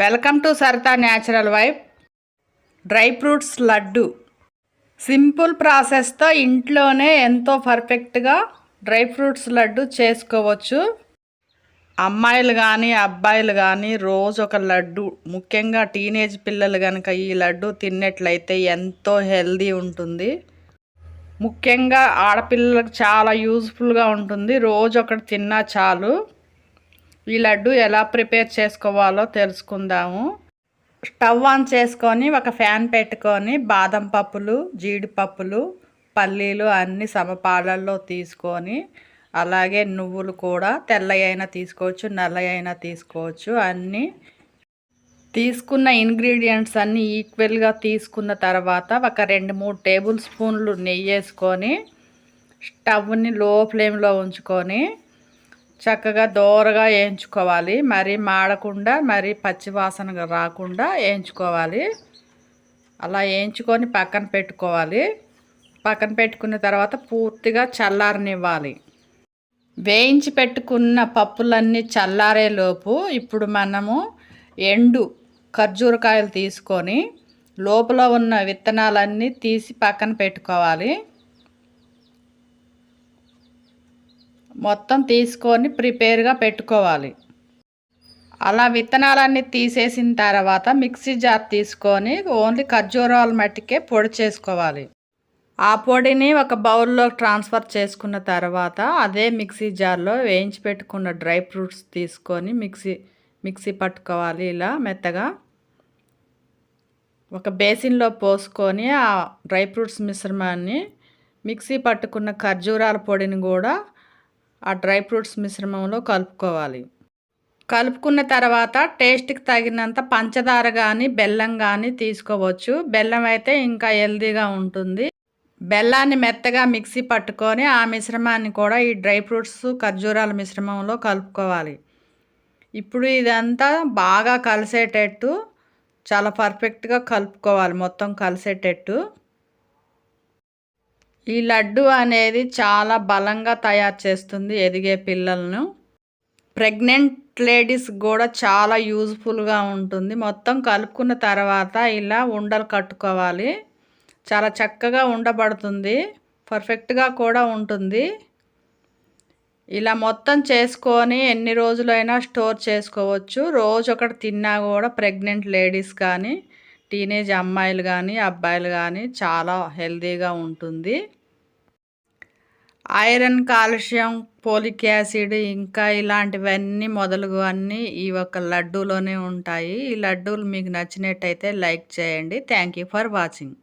Welcome to Saritha natural wife dry fruits laddu. Simple ప్రాసెస్తో ఇంట్లోనే ఎంతో పర్ఫెక్ట్గా డ్రై ఫ్రూట్స్ లడ్డు చేసుకోవచ్చు. అమ్మాయిలు కానీ అబ్బాయిలు కానీ రోజు ఒక లడ్డు. ముఖ్యంగా టీనేజ్ పిల్లలు కనుక ఈ లడ్డు తిన్నట్లయితే ఎంతో హెల్దీ ఉంటుంది. ముఖ్యంగా ఆడపిల్లలకు చాలా యూజ్ఫుల్గా ఉంటుంది. రోజు ఒకటి తిన్నా చాలు. ఈ లడ్డు ఎలా ప్రిపేర్ చేసుకోవాలో తెలుసుకుందాము. స్టవ్ ఆన్ చేసుకొని ఒక ఫ్యాన్ పెట్టుకొని బాదం పప్పులు జీడిపప్పులు పల్లీలు అన్ని సమపాలల్లో తీసుకొని అలాగే నువ్వులు కూడా తెల్లయైనా తీసుకోవచ్చు నల్లయైనా తీసుకోవచ్చు. అన్నీ తీసుకున్న ఇంగ్రీడియంట్స్ అన్నీ ఈక్వల్గా తీసుకున్న తర్వాత ఒక రెండు మూడు టేబుల్ స్పూన్లు నెయ్యి వేసుకొని స్టవ్ని లో ఫ్లేమ్లో ఉంచుకొని చక్కగా దోరగా వేయించుకోవాలి. మరి మాడకుండా మరి పచ్చివాసన రాకుండా వేయించుకోవాలి. అలా వేయించుకొని పక్కన పెట్టుకోవాలి. పక్కన పెట్టుకున్న తర్వాత పూర్తిగా చల్లారనివ్వాలి. వేయించి పెట్టుకున్న పప్పులన్నీ చల్లారేలోపు ఇప్పుడు మనము ఎండు ఖర్జూరకాయలు తీసుకొని లోపల ఉన్న విత్తనాలన్నీ తీసి పక్కన పెట్టుకోవాలి. మొత్తం తీసుకొని ప్రిపేర్గా పెట్టుకోవాలి. అలా విత్తనాలన్నీ తీసేసిన తర్వాత మిక్సీ జార్ తీసుకొని ఓన్లీ ఖర్జూరాలు మట్టికే పొడి చేసుకోవాలి. ఆ పొడిని ఒక బౌల్లో ట్రాన్స్ఫర్ చేసుకున్న తర్వాత అదే మిక్సీ జార్లో వేయించి పెట్టుకున్న డ్రై ఫ్రూట్స్ తీసుకొని మిక్సీ మిక్సీ పట్టుకోవాలి ఇలా మెత్తగా. ఒక బేసిన్లో పోసుకొని ఆ డ్రై ఫ్రూట్స్ మిశ్రమాన్ని మిక్సీ పట్టుకున్న ఖర్జూరాల పొడిని కూడా ఆ డ్రై ఫ్రూట్స్ మిశ్రమంలో కలుపుకోవాలి. కలుపుకున్న తర్వాత టేస్ట్కి తగినంత పంచదార కానీ బెల్లం కానీ తీసుకోవచ్చు. బెల్లం అయితే ఇంకా హెల్దీగా ఉంటుంది. బెల్లాన్ని మెత్తగా మిక్సీ పట్టుకొని ఆ మిశ్రమాన్ని కూడా ఈ డ్రై ఫ్రూట్స్ ఖర్జూరాల మిశ్రమంలో కలుపుకోవాలి. ఇప్పుడు ఇదంతా బాగా కలిసేటట్టు చాలా పర్ఫెక్ట్గా కలుపుకోవాలి. మొత్తం కలిసేటట్టు. ఈ లడ్డు అనేది చాలా బలంగా తయారు చేస్తుంది ఎదిగే పిల్లలను. ప్రెగ్నెంట్ లేడీస్ కూడా చాలా యూజ్ఫుల్గా ఉంటుంది. మొత్తం కలుపుకున్న తర్వాత ఇలా ఉండలు కట్టుకోవాలి. చాలా చక్కగా ఉండబడుతుంది. పర్ఫెక్ట్గా కూడా ఉంటుంది. ఇలా మొత్తం చేసుకొని ఎన్ని రోజులైనా స్టోర్ చేసుకోవచ్చు. రోజు ఒకటి తిన్నా కూడా ప్రెగ్నెంట్ లేడీస్ కానీ టీనేజ్ అమ్మాయిలు కానీ అబ్బాయిలు కానీ చాలా హెల్తీగా ఉంటుంది. ఐరన్ కాల్షియం పోలిక్ యాసిడ్ ఇంకా ఇలాంటివన్నీ మొదలుగు అన్నీ ఈ ఒక లడ్డూలోనే ఉంటాయి. ఈ లడ్డూలు మీకు నచ్చినట్టయితే లైక్ చేయండి. Thank you for watching.